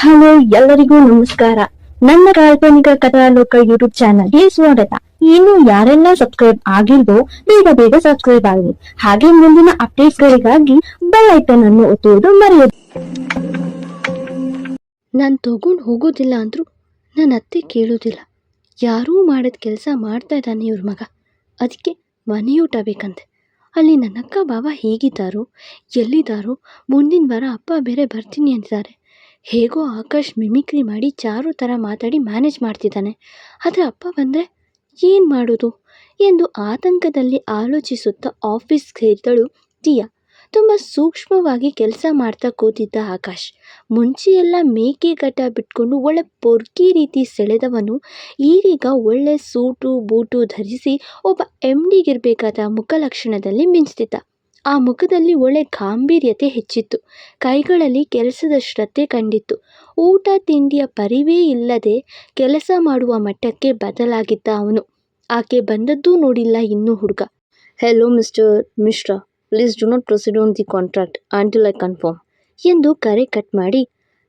Hello, ಎಲ್ಲರಿಗೂ ನಮಸ್ಕಾರ. ನನ್ನ ಕಾಲ್ಪನಿಕ ಕಥಾಲೋಕ ಯೂಟ್ಯೂಬ್ ಚಾನಲ್ಗೆ ಸ್ವಾಗತ. ಇನ್ನು ಯಾರೆಲ್ಲ ಸಬ್ಸ್ಕ್ರೈಬ್ ಆಗಿಲ್ವೋ, ಬೇಗ ಬೇಗ ಸಬ್ಸ್ಕ್ರೈಬ್ ಆಗಿ ಹಾಗೆ ಮುಂದಿನ ಅಪ್ಡೇಟ್ ಗಳಿಗಾಗಿ ಬೆಲ್ ಐಕನ್ ಅನ್ನು ಒತ್ತುವುದು ಮರೆಯದು. ನಾನು ತಗೊಂಡು ಹೋಗೋದಿಲ್ಲ ಅಂದ್ರು ನನ್ನ ಅತ್ತೆ ಕೇಳೋದಿಲ್ಲ. ಯಾರೂ ಮಾಡಿದ ಕೆಲಸ ಮಾಡ್ತಾ ಇದ್ದಾನೆ ಇವ್ರ ಮಗ. ಅದಕ್ಕೆ ಮನೆಯೂಟ ಬೇಕಂತೆ ಅಲ್ಲಿ ನನ್ನ ಅಕ್ಕ ಬಾವ ಹೇಗಿದ್ದಾರೋ, ಎಲ್ಲಿದ್ದಾರೋ, ಮುಂದಿನ ವಾರ ಅಪ್ಪ ಬೇರೆ ಬರ್ತೀನಿ ಅಂತಿದ್ದಾರೆ. ಹೇಗೋ ಆಕಾಶ್ ಮಿಮಿಕ್ರಿ ಮಾಡಿ ಚಾರು ಥರ ಮಾತಾಡಿ ಮ್ಯಾನೇಜ್ ಮಾಡ್ತಿದ್ದಾನೆ. ಆದರೆ ಅಪ್ಪ ಬಂದರೆ ಏನು ಮಾಡೋದು? ಎಂದು ಆತಂಕದಲ್ಲಿ ಆಲೋಚಿಸುತ್ತಾ ಆಫೀಸ್ ಸೇರಿದಳು ದಿಯಾ. ತುಂಬ ಸೂಕ್ಷ್ಮವಾಗಿ ಕೆಲಸ ಮಾಡ್ತಾ ಕೂತಿದ್ದ ಆಕಾಶ್. ಮುಂಚೆಯೆಲ್ಲ ಮೇಕೆ ಗಡ್ಡ ಬಿಟ್ಕೊಂಡು ಒಳ್ಳೆ ಪೊರ್ಕಿ ರೀತಿ ಸೆಳೆದವನು. ಈಗೀಗ ಒಳ್ಳೆ ಸೂಟು, ಬೂಟು ಧರಿಸಿ ಒಬ್ಬ ಎಂ ಡಿಗಿರಬೇಕಾದ ಮುಖಲಕ್ಷಣದಲ್ಲಿ ಮಿಂಚ್ತಿದ್ದ. ಆ ಮುಖದಲ್ಲಿ ಒಳ್ಳೆ ಗಾಂಭೀರ್ಯತೆ ಹೆಚ್ಚಿತ್ತು. ಕೈಗಳಲ್ಲಿ ಕೆಲಸದ ಶ್ರದ್ಧೆ ಕಂಡಿತ್ತು. ಊಟ ತಿಂಡಿಯ ಪರಿವೇ ಇಲ್ಲದೆ ಕೆಲಸ ಮಾಡುವ ಮಟ್ಟಕ್ಕೆ ಬದಲಾಗಿದ್ದ ಅವನು. ಆಕೆ ಬಂದದ್ದೂ ನೋಡಿಲ್ಲ ಇನ್ನೂ ಹುಡುಗ. Hello mister Mishra please do not proceed on the contract until I confirm ಎಂದು ಕರೆ ಕಟ್ ಮಾಡಿ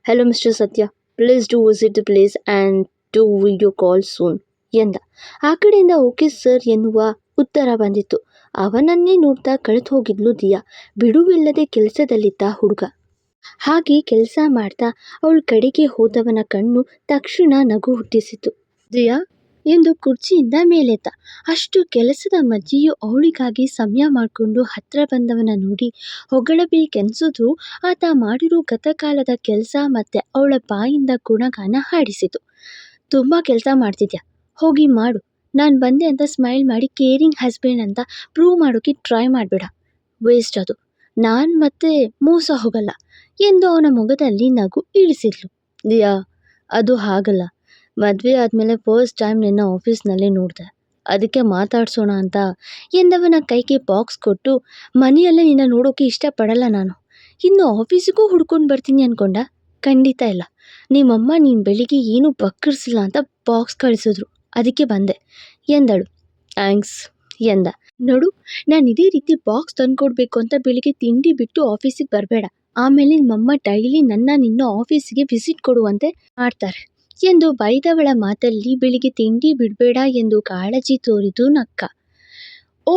hello mister Satya please do visit the place and to video call soon ಎಂದ. ಆ ಕಡೆಯಿಂದ ಓಕೆ ಸರ್ ಎನ್ನುವ ಉತ್ತರ ಬಂದಿತ್ತು. ಅವನನ್ನೇ ನೋಡ್ತಾ ಕಳೆದು ಹೋಗಿದ್ಲು ದಿಯಾ. ಬಿಡುವಿಲ್ಲದೆ ಕೆಲಸದಲ್ಲಿದ್ದ ಹುಡುಗ. ಹಾಗೆ ಕೆಲಸ ಮಾಡ್ತಾ ಅವಳ ಕಡೆಗೆ ಹೋದವನ ಕಣ್ಣು ತಕ್ಷಣ ನಗು ಹುಟ್ಟಿಸಿತು. ದಿಯಾ, ಎಂದು ಕುರ್ಚಿಯಿಂದ ಮೇಲೆತ್ತ. ಅಷ್ಟು ಕೆಲಸದ ಮಧ್ಯೆಯೂ ಅವಳಿಗಾಗಿ ಸಮಯ ಮಾಡಿಕೊಂಡು ಹತ್ರ ಬಂದವನ ನೋಡಿ ಹೊಗಳಬೇಕೆನ್ಸಿದ್ರು ಆತ ಮಾಡಿರೋ ಗತಕಾಲದ ಕೆಲಸ ಮತ್ತೆ ಅವಳ ಬಾಯಿಂದ ಗುಣಗಾನ ಹಾಡಿಸಿತು. ತುಂಬ ಕೆಲಸ ಮಾಡ್ತಿದ್ಯಾ? ಹೋಗಿ ಮಾಡು. ನಾನು ಬಂದೆ ಅಂತ ಸ್ಮೈಲ್ ಮಾಡಿ ಕೇರಿಂಗ್ ಹಸ್ಬೆಂಡ್ ಅಂತ ಪ್ರೂವ್ ಮಾಡೋಕ್ಕೆ ಟ್ರೈ ಮಾಡಬೇಡ. ವೇಸ್ಟ್ ಅದು. ನಾನು ಮತ್ತೆ ಮೋಸ ಹೋಗಲ್ಲ. ಎಂದು ಅವನ ಮುಖದಲ್ಲಿ ನಗು ಇಳಿಸಿದ್ಲು. ದಿಯಾ ಅದು ಹಾಗಲ್ಲ. ಮದುವೆ ಆದಮೇಲೆ ಫಸ್ಟ್ ಟೈಮ್ ನಿನ್ನ ಆಫೀಸ್ನಲ್ಲಿ ನೋಡಿದೆ. ಅದಕ್ಕೆ ಮಾತಾಡ್ಸೋಣ ಅಂತ ಎಂದವನ ಕೈಗೆ ಬಾಕ್ಸ್ ಕೊಟ್ಟು, ಮನೆಯಲ್ಲೇ ನಿನ್ನ ನೋಡೋಕೆ ಇಷ್ಟಪಡಲ್ಲ ನಾನು. ಇನ್ನು ಆಫೀಸಿಗೂ ಹುಡ್ಕೊಂಡು ಬರ್ತೀನಿ ಅಂದ್ಕೊಂಡ ಖಂಡಿತ ಇಲ್ಲ. ನಿಮ್ಮಮ್ಮ ನೀನು ಬೆಳಿಗ್ಗೆ ಏನೂ ಬಕ್ಕರಿಸಿಲ್ಲ ಅಂತ ಬಾಕ್ಸ್ ಕಳಿಸಿದ್ರು. ಅದಕ್ಕೆ ಬಂದೆ. ಎಂದಳು. ಥ್ಯಾಂಕ್ಸ್, ಎಂದ. ನೋಡು, ನಾನು ಇದೇ ರೀತಿ ಬಾಕ್ಸ್ ತಂದ್ಕೊಡ್ಬೇಕು ಅಂತ ಬೆಳಿಗ್ಗೆ ತಿಂಡಿ ಬಿಟ್ಟು ಆಫೀಸಿಗೆ ಬರಬೇಡ. ಆಮೇಲೆ ನಿಮ್ಮಮ್ಮ ಡೈಲಿ ನನ್ನ ನಿನ್ನ ಆಫೀಸಿಗೆ ವಿಸಿಟ್ ಕೊಡುವಂತೆ ಮಾಡ್ತಾರೆ ಎಂದು ಬೈದವಳ ಮಾತಲ್ಲಿ ಬೆಳಿಗ್ಗೆ ತಿಂಡಿ ಬಿಡಬೇಡ ಎಂದು ಕಾಳಜಿ ತೋರಿದು ನಕ್ಕ. ಓ,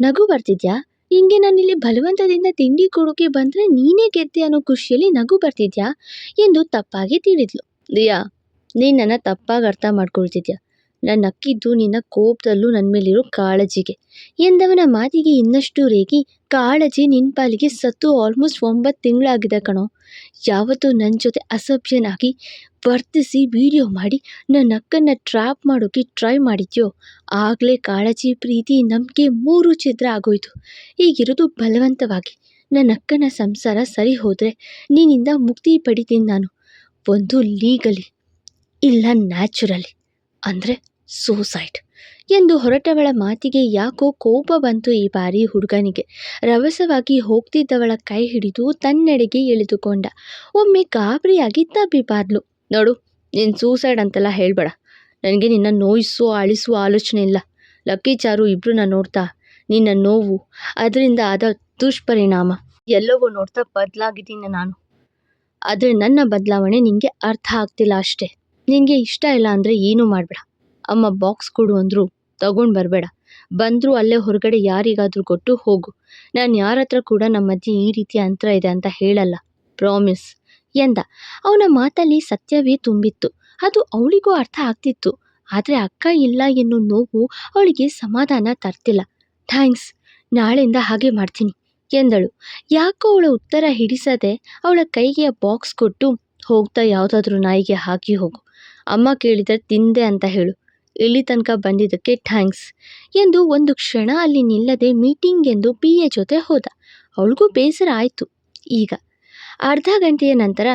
ನಗು ಬರ್ತಿದ್ಯಾ? ಹಿಂಗೆ ನಾನಿಲ್ಲಿ ಬಲವಂತದಿಂದ ತಿಂಡಿ ಕೊಡೋಕೆ ಬಂದರೆ ನೀನೇ ಗೆದ್ದೆ ಅನ್ನೋ ಖುಷಿಯಲ್ಲಿ ನಗು ಬರ್ತಿದ್ಯಾ? ಎಂದು ತಪ್ಪಾಗಿ ತಿಳಿದ್ಲು. ದಿಯಾ, ನೀನು ನನ್ನ ತಪ್ಪಾಗಿ ಅರ್ಥ ಮಾಡ್ಕೊಳ್ತಿದ್ಯಾ? ನಾನು ನಕ್ಕಿದ್ದು ನಿನ್ನ ಕೋಪದಲ್ಲೂ ನನ್ನ ಮೇಲಿರೋ ಕಾಳಜಿಗೆ. ಎಂದವನ ಮಾತಿಗೆ ಇನ್ನಷ್ಟು ರೇಗಿ ಕಾಳಜಿ ನಿನ್ನ ಪಾಲಿಗೆ ಸತ್ತು ಆಲ್ಮೋಸ್ಟ್ ಒಂಬತ್ತು ತಿಂಗಳಾಗಿದೆ ಕಣೋ. ಯಾವತ್ತೂ ನನ್ನ ಜೊತೆ ಅಸಭ್ಯನಾಗಿ ವರ್ತಿಸಿ ವಿಡಿಯೋ ಮಾಡಿ ನನ್ನ ಅಕ್ಕನ್ನು ಟ್ರ್ಯಾಪ್ ಮಾಡೋಕ್ಕೆ ಟ್ರೈ ಮಾಡಿದ್ಯೋ, ಆಗಲೇ ಕಾಳಜಿ, ಪ್ರೀತಿ, ನಂಬಿಕೆ ಮೂರು ಛಿದ್ರ ಆಗೋಯ್ತು. ಈಗಿರೋದು ಬಲವಂತವಾಗಿ ನನ್ನ ಅಕ್ಕನ ಸಂಸಾರ ಸರಿ ಹೋದರೆ ನಿನ್ನಿಂದ ಮುಕ್ತಿ ಪಡಿತೀನಿ ನಾನು. ಒಂದು ಲೀಗಲಿ ಇಲ್ಲ ನ್ಯಾಚುರಲಿ ಅಂದರೆ? ಸೂಸೈಡ್ ಎಂದು ಹೊರಟವಳ ಮಾತಿಗೆ ಯಾಕೋ ಕೋಪ ಬಂತು ಈ ಬಾರಿ ಹುಡುಗನಿಗೆ. ರವಸವಾಗಿ ಹೋಗ್ತಿದ್ದವಳ ಕೈ ಹಿಡಿದು ತನ್ನೆಡೆಗೆ ಎಳೆದುಕೊಂಡ ಒಮ್ಮೆ ಗಾಬರಿಯಾಗಿ ತಬ್ಬಿಬಾರ್ಲು ನೋಡು, ನೀನು ಸೂಸೈಡ್ ಅಂತೆಲ್ಲ ಹೇಳಬೇಡ. ನನಗೆ ನಿನ್ನ ನೋಯಿಸೋ ಅಳಿಸುವ ಆಲೋಚನೆ ಇಲ್ಲ. ಲಕ್ಕಿ ಚಾರು ನಾನು ನೋಡ್ತಾ, ನಿನ್ನ ನೋವು, ಅದರಿಂದ ಆದ ದುಷ್ಪರಿಣಾಮ. ಎಲ್ಲವೂ ನೋಡ್ತಾ ಬದಲಾಗಿದ್ದೀನಿ ನಾನು. ಆದರೆ ನನ್ನ ಬದಲಾವಣೆ ನಿನಗೆ ಅರ್ಥ ಆಗ್ತಿಲ್ಲ ಅಷ್ಟೇ. ನಿನಗೆ ಇಷ್ಟ ಇಲ್ಲ ಅಂದರೆ ಏನೂ ಮಾಡಬೇಡ. ಅಮ್ಮ ಬಾಕ್ಸ್ ಕೊಡು ಅಂದರು. ತಗೊಂಡು ಬರಬೇಡ. ಬಂದರೂ ಅಲ್ಲೇ ಹೊರಗಡೆ ಯಾರಿಗಾದರೂ ಕೊಟ್ಟು ಹೋಗು. ನಾನು ಯಾರ ಹತ್ರ ಕೂಡ ನಮ್ಮ ಮಧ್ಯೆ ಈ ರೀತಿ ಅಂತರ ಇದೆ ಅಂತ ಹೇಳಲ್ಲ. ಪ್ರಾಮಿಸ್ ಎಂದ. ಅವನ ಮಾತಲ್ಲಿ ಸತ್ಯವೇ ತುಂಬಿತ್ತು. ಅದು ಅವಳಿಗೂ ಅರ್ಥ ಆಗ್ತಿತ್ತು. ಆದರೆ ಅಕ್ಕ ಇಲ್ಲ ಎನ್ನೋ ನೋವು ಅವಳಿಗೆ ಸಮಾಧಾನ ತರ್ತಿಲ್ಲ. ಥ್ಯಾಂಕ್ಸ್ ನಾಳೆಯಿಂದ ಹಾಗೆ ಮಾಡ್ತೀನಿ ಎಂದಳು. ಯಾಕೋ ಅವಳ ಉತ್ತರ ಹಿಡಿಸದೆ ಅವಳ ಕೈಗೆ ಬಾಕ್ಸ್ ಕೊಟ್ಟು ಹೋಗ್ತಾ ಯಾವುದಾದ್ರೂ ನಾಯಿಗೆ ಹಾಕಿ ಹೋಗು. ಅಮ್ಮ ಕೇಳಿದರೆ ತಿಂದೆ ಅಂತ ಹೇಳು. ಇಲ್ಲಿ ತನಕ ಬಂದಿದ್ದಕ್ಕೆ ಥ್ಯಾಂಕ್ಸ್ ಎಂದು ಒಂದು ಕ್ಷಣ ಅಲ್ಲಿ ನಿಲ್ಲದೆ ಮೀಟಿಂಗ್ ಎಂದು ಪಿ ಎ ಜೊತೆ ಹೋದ. ಅವಳಿಗೂ ಬೇಸರ ಆಯಿತು. ಈಗ ಅರ್ಧ ಗಂಟೆಯ ನಂತರ,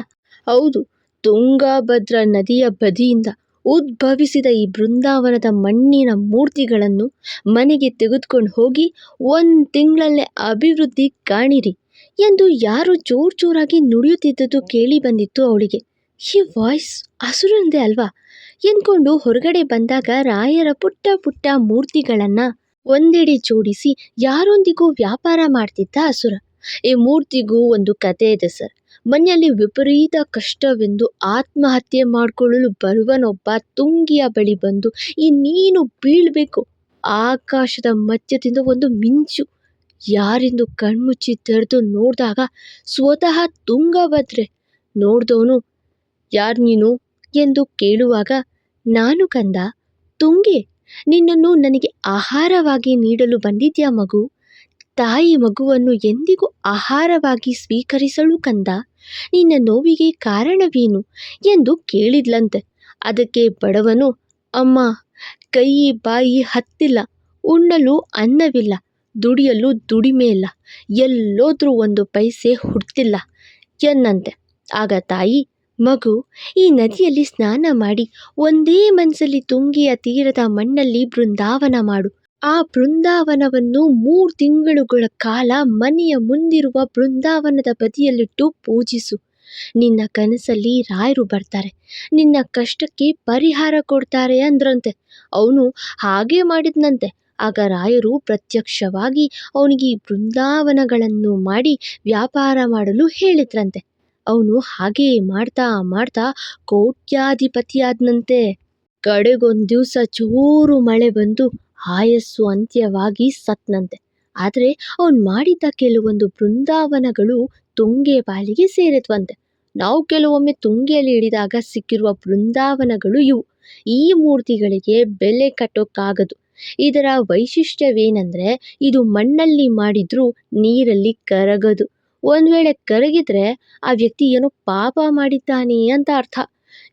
ಹೌದು, ತುಂಗಾಭದ್ರ ನದಿಯ ಬದಿಯಿಂದ ಉದ್ಭವಿಸಿದ ಈ ಬೃಂದಾವನದ ಮಣ್ಣಿನ ಮೂರ್ತಿಗಳನ್ನು ಮನೆಗೆ ತೆಗೆದುಕೊಂಡು ಹೋಗಿ ಒಂದು ತಿಂಗಳಲ್ಲೇ ಅಭಿವೃದ್ಧಿ ಕಾಣಿರಿ ಎಂದು ಯಾರು ಜೋರು ಜೋರಾಗಿ ನುಡಿಯುತ್ತಿದ್ದುದು ಕೇಳಿ ಬಂದಿತ್ತು ಅವಳಿಗೆ. ಈ ವಾಯ್ಸ್ ಹಸುರಂದೆ ಅಲ್ವಾ? ಎಂದ್ಕೊಂಡು ಹೊರಗಡೆ ಬಂದಾಗ ರಾಯರ ಪುಟ್ಟ ಪುಟ್ಟ ಮೂರ್ತಿಗಳನ್ನು ಒಂದೆಡೆ ಜೋಡಿಸಿ ಯಾರೊಂದಿಗೂ ವ್ಯಾಪಾರ ಮಾಡ್ತಿದ್ದ ಅಸುರ. ಈ ಮೂರ್ತಿಗೂ ಒಂದು ಕತೆ ಇದೆ ಸರ್. ಮನೆಯಲ್ಲಿ ವಿಪರೀತ ಕಷ್ಟವೆಂದು ಆತ್ಮಹತ್ಯೆ ಮಾಡಿಕೊಳ್ಳಲು ಬರುವನೊಬ್ಬ ತುಂಗಿಯ ಬಳಿ ಬಂದು, ಈ ನೀನು ಬೀಳಬೇಕು. ಆಕಾಶದ ಮಧ್ಯದಿಂದ ಒಂದು ಮಿಂಚು ಯಾರೆಂದು ಕಣ್ಮುಚ್ಚಿ ತೆರೆದು ನೋಡಿದಾಗ ಸ್ವತಃ ತುಂಗಭದ್ರೆ. ನೋಡಿದವನು, ಯಾರು ನೀನು? ಎಂದು ಕೇಳುವಾಗ, ನಾನು ಕಂದ, ತುಂಗೆ, ನಿನ್ನನ್ನು ನನಗೆ ಆಹಾರವಾಗಿ ನೀಡಲು ಬಂದಿದ್ಯಾ ಮಗು? ತಾಯಿ ಮಗುವನ್ನು ಎಂದಿಗೂ ಆಹಾರವಾಗಿ ಸ್ವೀಕರಿಸಲು ಕಂದ? ನಿನ್ನ ನೋವಿಗೆ ಕಾರಣವೇನು? ಎಂದು ಕೇಳಿದ್ಲಂತೆ. ಅದಕ್ಕೆ ಬಡವನು, ಅಮ್ಮ, ಕೈ, ಬಾಯಿ ಹತ್ತಿಲ್ಲ, ಉಣ್ಣಲು ಅನ್ನವಿಲ್ಲ, ದುಡಿಯಲು ದುಡಿಮೆ ಇಲ್ಲ, ಎಲ್ಲೋದ್ರೂ ಒಂದು ಪೈಸೆ ಹುಡ್ತಿಲ್ಲ ಎನ್ನಂತೆ. ಆಗ ತಾಯಿ ಮಗು, ಈ ನದಿಯಲ್ಲಿ ಸ್ನಾನ ಮಾಡಿ ಒಂದೇ ಮನಸ್ಸಲ್ಲಿ ತುಂಗಿಯ ತೀರದ ಮಣ್ಣಲ್ಲಿ ಬೃಂದಾವನ ಮಾಡು. ಆ ಬೃಂದಾವನವನ್ನು ಮೂರು ತಿಂಗಳುಗಳ ಕಾಲ ಮನೆಯ ಮುಂದಿರುವ ಬೃಂದಾವನದ ಬದಿಯಲ್ಲಿಟ್ಟು ಪೂಜಿಸು. ನಿನ್ನ ಕನಸಲ್ಲಿ ರಾಯರು ಬರ್ತಾರೆ. ನಿನ್ನ ಕಷ್ಟಕ್ಕೆ ಪರಿಹಾರ ಕೊಡ್ತಾರೆ ಅಂದ್ರಂತೆ. ಅವನು ಹಾಗೆ ಮಾಡಿದ್ನಂತೆ. ಆಗ ರಾಯರು ಪ್ರತ್ಯಕ್ಷವಾಗಿ ಅವನಿಗೆ ಬೃಂದಾವನಗಳನ್ನು ಮಾಡಿ ವ್ಯಾಪಾರ ಮಾಡಲು ಹೇಳಿದ್ರಂತೆ. ಅವನು ಹಾಗೆಯೇ ಮಾಡ್ತಾ ಮಾಡ್ತಾ ಕೋಟ್ಯಾಧಿಪತಿಯಾದನಂತೆ. ಕಡೆಗೊಂದು ದಿವಸ ಚೂರು ಮಳೆ ಬಂದು ಆಯಸ್ಸು ಅಂತ್ಯವಾಗಿ ಸತ್ನಂತೆ. ಆದರೆ ಅವನು ಮಾಡಿದ್ದ ಕೆಲವೊಂದು ಬೃಂದಾವನಗಳು ತುಂಗೆ ಬಾಲಿಗೆ ಸೇರಿದ್ವಂತೆ. ನಾವು ಕೆಲವೊಮ್ಮೆ ತುಂಗೆಯಲ್ಲಿ ಹಿಡಿದಾಗ ಸಿಕ್ಕಿರುವ ಬೃಂದಾವನಗಳು ಇವು. ಈ ಮೂರ್ತಿಗಳಿಗೆ ಬೆಲೆ ಕಟ್ಟೋಕ್ಕಾಗದು. ಇದರ ವೈಶಿಷ್ಟ್ಯವೇನೆಂದರೆ, ಇದು ಮಣ್ಣಲ್ಲಿ ಮಾಡಿದ್ರೂ ನೀರಲ್ಲಿ ಕರಗದು. ಒಂದು ವೇಳೆ ಕರಗಿದ್ರೆ ಆ ವ್ಯಕ್ತಿ ಏನೋ ಪಾಪ ಮಾಡಿದ್ದಾನೆ ಅಂತ ಅರ್ಥ.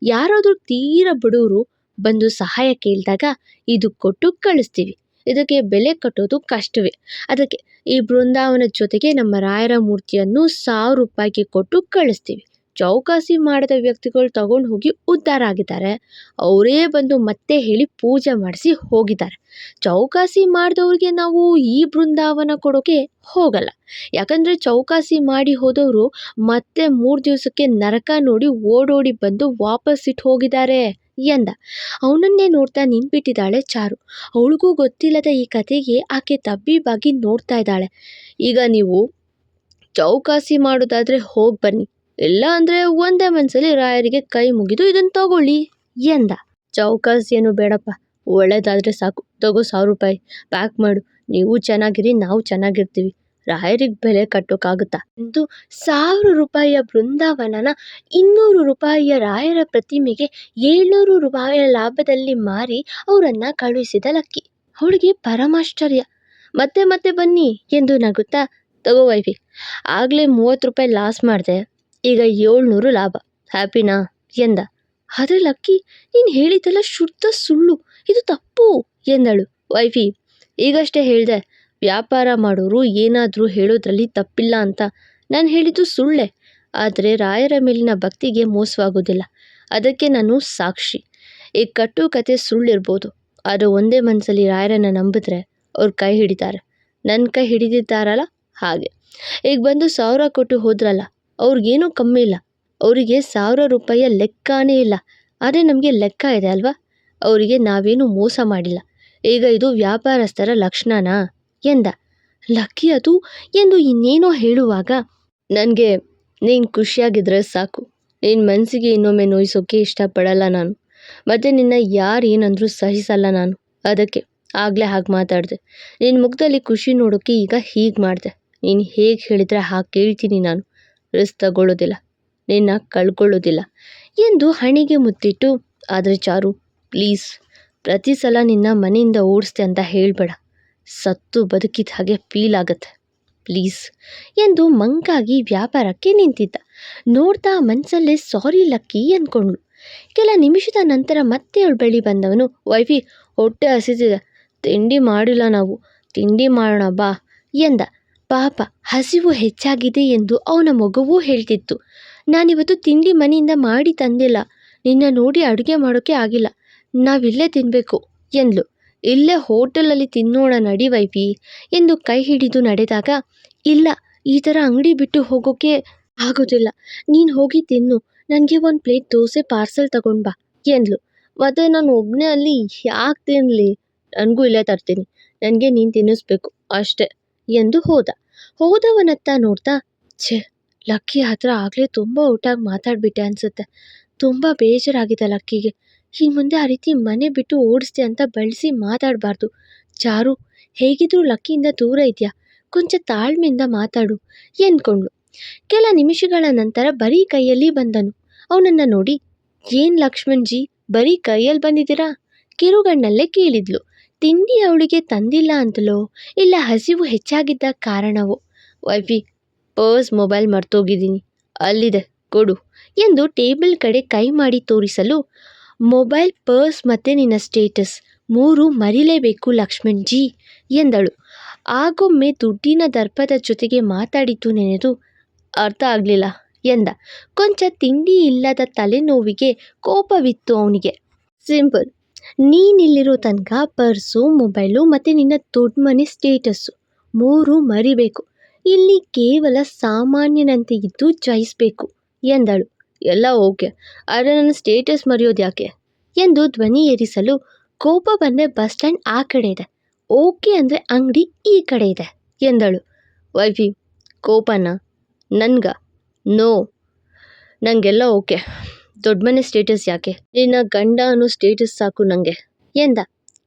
ಯಾರಾದರೂ ತೀರ ಬಡವರು ಬಂದು ಸಹಾಯ ಕೇಳಿದಾಗ ಇದು ಕೊಟ್ಟು ಕಳಿಸ್ತೀವಿ. ಇದಕ್ಕೆ ಬೆಲೆ ಕಟ್ಟೋದು ಕಷ್ಟವೇ. ಅದಕ್ಕೆ ಈ ಬೃಂದಾವನದ ಜೊತೆಗೆ ನಮ್ಮ ರಾಯರ ಮೂರ್ತಿಯನ್ನು ಸಾವಿರ ರೂಪಾಯಿಗೆ ಕೊಟ್ಟು ಕಳಿಸ್ತೀವಿ. ಚೌಕಾಸಿ ಮಾಡಿದ ವ್ಯಕ್ತಿಗಳು ತಗೊಂಡು ಹೋಗಿ ಉದ್ಧಾರ ಆಗಿದ್ದಾರೆ. ಅವರೇ ಬಂದು ಮತ್ತೆ ಹೇಳಿ ಪೂಜೆ ಮಾಡಿಸಿ ಹೋಗಿದ್ದಾರೆ. ಚೌಕಾಸಿ ಮಾಡಿದವ್ರಿಗೆ ನಾವು ಈ ಬೃಂದಾವನ ಕೊಡೋಕೆ ಹೋಗಲ್ಲ. ಯಾಕಂದರೆ ಚೌಕಾಸಿ ಮಾಡಿ ಹೋದವರು ಮತ್ತೆ ಮೂರು ದಿವಸಕ್ಕೆ ನರಕ ನೋಡಿ ಓಡೋಡಿ ಬಂದು ವಾಪಸ್ ಇಟ್ಟು ಹೋಗಿದ್ದಾರೆ ಎಂದ. ಅವನನ್ನೇ ನೋಡ್ತಾ ನಿಂತ್ಬಿಟ್ಟಿದ್ದಾಳೆ ಚಾರು. ಅವಳಿಗೂ ಗೊತ್ತಿಲ್ಲದ ಈ ಕತೆಗೆ ಆಕೆ ತಬ್ಬಿಬಾಗಿ ನೋಡ್ತಾ ಇದ್ದಾಳೆ. ಈಗ ನೀವು ಚೌಕಾಸಿ ಮಾಡೋದಾದರೆ ಹೋಗಿ ಬನ್ನಿ. ಇಲ್ಲ ಅಂದರೆ ಒಂದೇ ಮನಸ್ಸಲ್ಲಿ ರಾಯರಿಗೆ ಕೈ ಮುಗಿದು ಇದನ್ನು ತಗೊಳ್ಳಿ, ಎಂದ. ಚೌಕಾಸ್ ಏನು ಬೇಡಪ್ಪ, ಒಳ್ಳೇದಾದರೆ ಸಾಕು, ತಗೋ ಸಾವಿರ ರೂಪಾಯಿ. ಪ್ಯಾಕ್ ಮಾಡು, ನೀವು ಚೆನ್ನಾಗಿರಿ, ನಾವು ಚೆನ್ನಾಗಿರ್ತೀವಿ. ರಾಯರಿಗೆ ಬೆಲೆ ಕಟ್ಟೋಕ್ಕಾಗುತ್ತಾ ಎಂದು ಸಾವಿರ ರೂಪಾಯಿಯ ಬೃಂದಾವನನ ಇನ್ನೂರು ರೂಪಾಯಿಯ ರಾಯರ ಪ್ರತಿಮೆಗೆ ಏಳ್ನೂರು ರೂಪಾಯಿಯ ಲಾಭದಲ್ಲಿ ಮಾರಿ ಅವರನ್ನು ಕಳುಹಿಸಿದ ಲಕ್ಕಿ. ಅವಳಿಗೆ ಪರಮಾಶ್ಚರ್ಯ. ಮತ್ತೆ ಮತ್ತೆ ಬನ್ನಿ ಎಂದು ನಗುತ್ತಾ, ತಗೋ ವೈಫಿ, ಆಗಲೇ ಮೂವತ್ತು ರೂಪಾಯಿ ಲಾಸ್ ಮಾಡಿದೆ. ಈಗ ಏಳ್ನೂರು ಲಾಭ. ಹ್ಯಾಪಿನಾ? ಎಂದ. ಆದರೆ ಲಕ್ಕಿ, ನೀನು ಹೇಳಿದ್ದೆಲ್ಲ ಶುದ್ಧ ಸುಳ್ಳು. ಇದು ತಪ್ಪು, ಎಂದಳು ವೈಫಿ. ಈಗಷ್ಟೇ ಹೇಳಿದೆ, ವ್ಯಾಪಾರ ಮಾಡೋರು ಏನಾದರೂ ಹೇಳೋದ್ರಲ್ಲಿ ತಪ್ಪಿಲ್ಲ ಅಂತ. ನಾನು ಹೇಳಿದ್ದು ಸುಳ್ಳೆ. ಆದರೆ ರಾಯರ ಮೇಲಿನ ಭಕ್ತಿಗೆ ಮೋಸವಾಗೋದಿಲ್ಲ. ಅದಕ್ಕೆ ನಾನು ಸಾಕ್ಷಿ. ಈ ಕಟ್ಟು ಕತೆ ಸುಳ್ಳಿರ್ಬೋದು. ಆದರೆ ಒಂದೇ ಮನಸ್ಸಲ್ಲಿ ರಾಯರನ್ನು ನಂಬಿದ್ರೆ ಅವ್ರು ಕೈ ಹಿಡಿತಾರೆ. ನನ್ನ ಕೈ ಹಿಡಿದಿದ್ದಾರಲ್ಲ ಹಾಗೆ. ಈಗ ಬಂದು ಸಾವಿರ ಕೊಟ್ಟು ಹೋದ್ರಲ್ಲ ಅವ್ರಿಗೇನೂ ಕಮ್ಮಿ ಇಲ್ಲ. ಅವರಿಗೆ ಸಾವಿರ ರೂಪಾಯಿಯ ಲೆಕ್ಕನೇ ಇಲ್ಲ. ಆದರೆ ನಮಗೆ ಲೆಕ್ಕ ಇದೆ ಅಲ್ವಾ? ಅವರಿಗೆ ನಾವೇನು ಮೋಸ ಮಾಡಿಲ್ಲ. ಈಗ ಇದು ವ್ಯಾಪಾರಸ್ಥರ ಲಕ್ಷಣನಾ? ಎಂದ. ಲಕ್ಕಿ ಅದು ಎಂದು ಇನ್ನೇನೋ ಹೇಳುವಾಗ, ನನಗೆ, ನೀನು ಖುಷಿಯಾಗಿದ್ರೆ ಸಾಕು. ನಿನ್ನ ಮನಸ್ಸಿಗೆ ಇನ್ನೊಮ್ಮೆ ನೋಯಿಸೋಕ್ಕೆ ಇಷ್ಟಪಡಲ್ಲ ನಾನು. ಮತ್ತು ನಿನ್ನ ಯಾರು ಏನಂದರೂ ಸಹಿಸಲ್ಲ ನಾನು. ಅದಕ್ಕೆ ಆಗಲೇ ಹಾಗೆ ಮಾತಾಡಿದೆ. ನಿನ್ನ ಮುಖದಲ್ಲಿ ಖುಷಿ ನೋಡೋಕ್ಕೆ ಈಗ ಹೀಗೆ ಮಾಡಿದೆ. ನೀನು ಹೇಗೆ ಹೇಳಿದರೆ ಹಾಗೆ ಕೇಳ್ತೀನಿ ನಾನು. ರಿಸ್ಕ್ ತಗೊಳ್ಳೋದಿಲ್ಲ ನಿನ್ನ ಕಳ್ಕೊಳ್ಳೋದಿಲ್ಲ ಎಂದು ಹಣೆಗೆ ಮುತ್ತಿಟ್ಟು, ಆದರೆ ಚಾರು, ಪ್ಲೀಸ್, ಪ್ರತಿ ಸಲ ನಿನ್ನ ಮನೆಯಿಂದ ಓಡಿಸ್ದೆ ಅಂತ ಹೇಳಬೇಡ. ಸತ್ತು ಬದುಕಿದ ಹಾಗೆ ಫೀಲ್ ಆಗತ್ತೆ, ಪ್ಲೀಸ್, ಎಂದು ಮಂಕಾಗಿ ವ್ಯಾಪಾರಕ್ಕೆ ನಿಂತಿದ್ದ. ನೋಡ್ತಾ ಮನಸ್ಸಲ್ಲೇ ಸಾರಿ ಲಕ್ಕಿ ಅಂದ್ಕೊಂಡ್ಳು ಕೆಲ ನಿಮಿಷದ ನಂತರ ಮತ್ತೆ ಅವಳು ಬಳಿ ಬಂದವನು, ವೈಫಿ, ಹೊಟ್ಟೆ ಹಸಿದಿದೆ ತಿಂಡಿ ಮಾಡಿಲ್ಲ ನಾವು, ತಿಂಡಿ ಮಾಡೋಣ ಬಾ, ಎಂದ. ಪಾಪ, ಹಸಿವು ಹೆಚ್ಚಾಗಿದೆ ಎಂದು ಅವನ ಮಗುವೂ ಹೇಳ್ತಿತ್ತು. ನಾನಿವತ್ತು ತಿಂಡಿ ಮನೆಯಿಂದ ಮಾಡಿ ತಂದಿಲ್ಲ. ನಿನ್ನ ನೋಡಿ ಅಡುಗೆ ಮಾಡೋಕ್ಕೆ ಆಗಿಲ್ಲ. ನಾವಿಲ್ಲೇ ತಿನ್ನಬೇಕು ಎಂದ್ಲು. ಇಲ್ಲೇ ಹೋಟೆಲಲ್ಲಿ ತಿನ್ನೋಣ ನಡಿ ವೈಫಿ, ಎಂದು ಕೈ ಹಿಡಿದು ನಡೆದಾಗ, ಇಲ್ಲ, ಈ ಥರ ಅಂಗಡಿ ಬಿಟ್ಟು ಹೋಗೋಕ್ಕೆ ಆಗೋದಿಲ್ಲ. ನೀನು ಹೋಗಿ ತಿನ್ನು. ನನಗೆ ಒಂದು ಪ್ಲೇಟ್ ದೋಸೆ ಪಾರ್ಸೆಲ್ ತಗೊಂಡು ಬಾ, ಎಂದ್ಲು. ಮತ್ತು ನಾನು ಒಬ್ಬನೇ ಅಲ್ಲಿ ಯಾಕೆ ತಿನ್ನಲಿ ನನಗೂ ಇಲ್ಲೇ ತರ್ತೀನಿ. ನನಗೆ ನೀನು ತಿನ್ನಿಸ್ಬೇಕು, ಅಷ್ಟೇ. ಎಂದು ಹೋದ. ಹೋದವನತ್ತ ನೋಡ್ತಾ, ಛೇ, ಲಕ್ಕಿ ಹತ್ರ ಆಗಲೇ ತುಂಬ ಊಟಾಗಿ ಮಾತಾಡ್ಬಿಟ್ಟೆ ಅನಿಸುತ್ತೆ. ತುಂಬ ಬೇಜಾರಾಗಿದೆ ಲಕ್ಕಿಗೆ. ಈ ಮುಂದೆ ಆ ರೀತಿ ಮನೆ ಬಿಟ್ಟು ಓಡಿಸ್ದೆ ಅಂತ ಬಳಸಿ ಮಾತಾಡಬಾರ್ದು. ಚಾರು, ಹೇಗಿದ್ರು ಲಕ್ಕಿಯಿಂದ ದೂರ ಇದೆಯಾ? ಕೊಂಚ ತಾಳ್ಮೆಯಿಂದ ಮಾತಾಡು, ಎಂದ್ಕೊಂಡ್ಳು. ಕೆಲ ನಿಮಿಷಗಳ ನಂತರ ಬರೀ ಕೈಯಲ್ಲಿ ಬಂದನು. ಅವನನ್ನು ನೋಡಿ, ಏನು ಲಕ್ಷ್ಮಣ್ ಜಿ ಬರೀ ಕೈಯಲ್ಲಿ ಬಂದಿದ್ದೀರಾ? ಕಿರುಗಣ್ಣಲ್ಲೇ ಕೇಳಿದ್ಲು. ತಿಂಡಿ ಅವಳಿಗೆ ತಂದಿಲ್ಲ ಅಂತಲೋ? ಇಲ್ಲ ಹಸಿವು ಹೆಚ್ಚಾಗಿದ್ದ ಕಾರಣವೋ? ವೈಫಿ, ಪರ್ಸ್ ಮೊಬೈಲ್ ಮರ್ತೋಗಿದ್ದೀನಿ. ಅಲ್ಲಿದೆ, ಕೊಡು. ಎಂದು ಟೇಬಲ್ ಕಡೆ ಕೈ ಮಾಡಿ ತೋರಿಸಲು, ಮೊಬೈಲ್, ಪರ್ಸ್ ಮತ್ತು ನಿನ್ನ ಸ್ಟೇಟಸ್ ಮೂರು ಮರಿಲೇಬೇಕು ಲಕ್ಷ್ಮಣ್ ಜಿ ಎಂದಳು. ಆಗೊಮ್ಮೆ ದುಡ್ಡಿನ ದರ್ಪದ ಜೊತೆಗೆ ಮಾತಾಡಿತು ನೆನೆದು, ಅರ್ಥ ಆಗಲಿಲ್ಲ ಎಂದ. ಕೊಂಚ ತಿಂಡಿ ಇಲ್ಲದ ತಲೆನೋವಿಗೆ ಕೋಪವಿತ್ತು ಅವನಿಗೆ. ಸಿಂಪಲ್. ನೀನಿಲ್ಲಿರೋ ತನಕ ಪರ್ಸು, ಮೊಬೈಲು ಮತ್ತು ನಿನ್ನ ದೊಡ್ಡ ಮನೆ ಸ್ಟೇಟಸ್ಸು ಮೂರು ಮರಿಬೇಕು. ಇಲ್ಲಿ ಕೇವಲ ಸಾಮಾನ್ಯನಂತೆ ಇದ್ದು ಜಯಿಸಬೇಕು ಎಂದಳು. ಎಲ್ಲ ಓಕೆ. ಆದರೆ ನನ್ನ ಸ್ಟೇಟಸ್ ಮರೆಯೋದು ಯಾಕೆ? ಎಂದು ಧ್ವನಿ ಏರಿಸಲು ಕೋಪ ಬಂದರೆ ಬಸ್ ಸ್ಟ್ಯಾಂಡ್ ಆ ಕಡೆ ಇದೆ. ಓಕೆ ಅಂದರೆ ಅಂಗಡಿ ಈ ಕಡೆ ಇದೆ ಎಂದಳು. ವೈಫಿ, ಕೋಪನ? ನನ್ಗ? ನೋ. ನನಗೆಲ್ಲ ಓಕೆ. ದೊಡ್ಡ ಮನೆ ಸ್ಟೇಟಸ್ ಯಾಕೆ? ನಿನ್ನ ಗಂಡ ಅನ್ನೋ ಸ್ಟೇಟಸ್ ಸಾಕು ನನಗೆ ಎಂದ?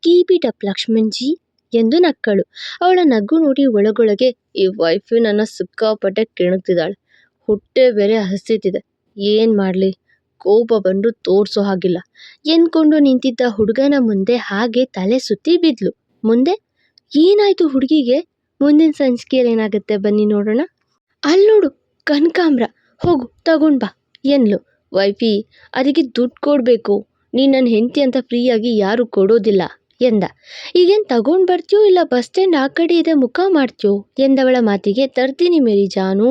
Keep it up Lakshman ji ಎಂದು ನಕ್ಕಳು. ಅವಳ ನಗು ನೋಡಿ ಒಳಗೊಳಗೆ ಈ ವೈಫು ನನ್ನ ಸಿಕ್ಕಾಪಟ್ಟೆ ಕೆಣಗ್ತಿದ್ದಾಳೆ ಹೊಟ್ಟೆ ಬೇರೆ ಹಸಿತಿದೆ. ಏನು ಮಾಡಲಿ? ಕೋಪ ಬಂದು ತೋರಿಸೋ ಹಾಗಿಲ್ಲ. ಎಂದ್ಕೊಂಡು ನಿಂತಿದ್ದ ಹುಡುಗನ ಮುಂದೆ ಹಾಗೆ ತಲೆ ಸುತ್ತಿ ಬಿದ್ಲು. ಮುಂದೆ? ಏನಾಯ್ತು ಹುಡುಗಿಗೆ? ಮುಂದಿನ ಸಂಚಿಕೆಯಲ್ಲಿ ಏನಾಗುತ್ತೆ ಬನ್ನಿ ನೋಡೋಣ. ಅಲ್ಲಿ ನೋಡು, ಕನಕಾಂಬ್ರ. ಹೋಗು, ತಗೊಂಡ್ ಬಾ, ಎನ್ಲು. ವೈಫಿ, ಅದಕ್ಕೆ ದುಡ್ಡು ಕೊಡಬೇಕು. ನೀನು ನನ್ನ ಹೆಂಡತಿ ಅಂತ ಫ್ರೀಯಾಗಿ ಯಾರು ಕೊಡೋದಿಲ್ಲ ಎಂದ. ಈಗೇನು ತಗೊಂಡು ಬರ್ತೀಯೋ ಇಲ್ಲ, ಬಸ್ ಸ್ಟ್ಯಾಂಡ್ ಆ ಕಡೆ ಇದೆ, ಮುಖ ಮಾಡ್ತೀಯೋ? ಎಂದವಳ ಮಾತಿಗೆ, ತರ್ತೀನಿ ಮೇರಿ ಜಾನು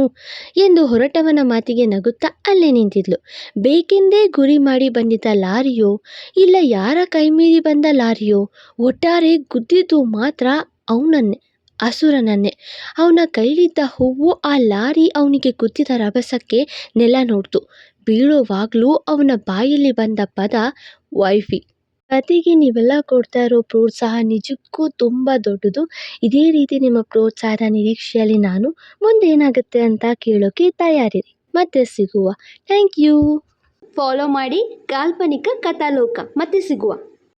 ಎಂದು ಹೊರಟವನ ಮಾತಿಗೆ ನಗುತ್ತಾ ಅಲ್ಲೇ ನಿಂತಿದ್ಲು. ಬೇಕೆಂದೇ ಗುರಿ ಮಾಡಿ ಬಂದಿದ್ದ ಲಾರಿಯೋ? ಇಲ್ಲ ಯಾರ ಕೈ ಮೀರಿ ಬಂದ ಲಾರಿಯೋ? ಒಟ್ಟಾರೆ ಗುದ್ದಿದ್ದು ಮಾತ್ರ ಅವನನ್ನೇ ಹಸುರನನ್ನೇ ಅವನ ಕೈಲಿದ್ದ ಹೂವು ಆ ಲಾರಿ ಅವನಿಗೆ ಗುದ್ದಿದ ರಭಸಕ್ಕೆ ನೆಲ ನೋಡ್ತು. ಬೀಳೋವಾಗಲೂ ಅವನ ಬಾಯಲ್ಲಿ ಬಂದ ಪದ ವೈಫಿ. ಕತೆಗೆ ನೀವೆಲ್ಲ ಕೊಡ್ತಾ ಇರೋ ಪ್ರೋತ್ಸಾಹ ನಿಜಕ್ಕೂ ತುಂಬ ದೊಡ್ಡದು. ಇದೇ ರೀತಿ ನಿಮ್ಮ ಪ್ರೋತ್ಸಾಹದ ನಿರೀಕ್ಷೆಯಲ್ಲಿ ನಾನು ಮುಂದೆ ಏನಾಗುತ್ತೆ ಅಂತ ಕೇಳೋಕೆ ತಯಾರಿರಿ. ಮತ್ತೆ ಸಿಗುವ. Thank you. ಫಾಲೋ ಮಾಡಿ ಕಾಲ್ಪನಿಕ ಕಥಾಲೋಕ. ಮತ್ತೆ ಸಿಗುವ.